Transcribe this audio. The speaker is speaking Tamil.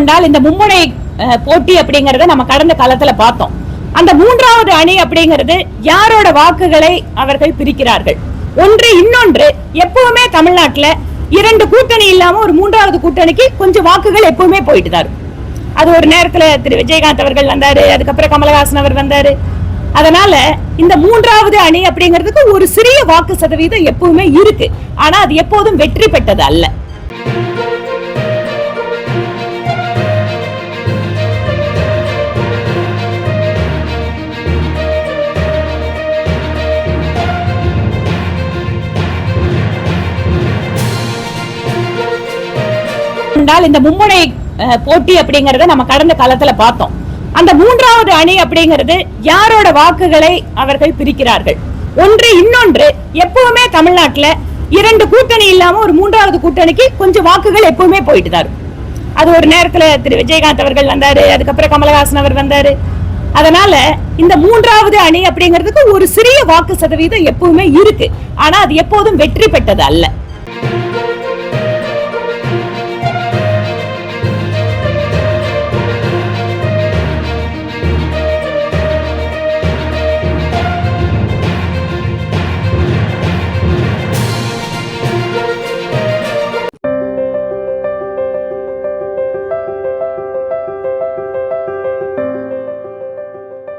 கொண்டால் இந்த மும்முனை போட்டி அப்படிங்கறத நம்ம கடந்த காலத்துல பார்த்தோம். அந்த மூன்றாவது அணி அப்படிங்கிறது யாரோட வாக்குகளை அவர்கள் பிரிக்கிறார்கள்? ஒன்று இன்னொன்று எப்பவுமே தமிழ்நாட்டுல இரண்டு கூட்டணி இல்லாம ஒரு மூன்றாவது கூட்டணிக்கு கொஞ்சம் வாக்குகள் எப்பவுமே போயிட்டு தான் அது ஒரு நேரத்துல திரு விஜயகாந்த் அவர்கள் வந்தாரு அதுக்கப்புறம் கமலஹாசன் அவர் வந்தாரு. அதனால இந்த மூன்றாவது அணி அப்படிங்கிறதுக்கு ஒரு சிறிய வாக்கு சதவீதம் எப்பவுமே இருக்கு. ஆனா அது எப்போதும் வெற்றி பெற்றது அல்ல. கொண்டால் இந்த மும்முனை போட்டி அப்படிங்கறத நம்ம கடந்த காலத்துல பார்த்தோம். அந்த மூன்றாவது அணி அப்படிங்கிறது யாரோட வாக்குகளை அவர்கள் பிரிக்கிறார்கள்? ஒன்று இன்னொன்று எப்பவுமே தமிழ்நாட்டுல இரண்டு கூட்டணி இல்லாம ஒரு மூன்றாவது கூட்டணிக்கு கொஞ்சம் வாக்குகள் எப்பவுமே போயிட்டு தான் அது ஒரு நேரத்துல திரு விஜயகாந்த் அவர்கள் வந்தாரு அதுக்கப்புறம் கமலஹாசன் அவர் வந்தாரு. அதனால இந்த மூன்றாவது அணி அப்படிங்கிறதுக்கு ஒரு சிறிய வாக்கு சதவீதம் எப்பவுமே இருக்கு. ஆனா அது எப்போதும் வெற்றி பெற்றது அல்ல.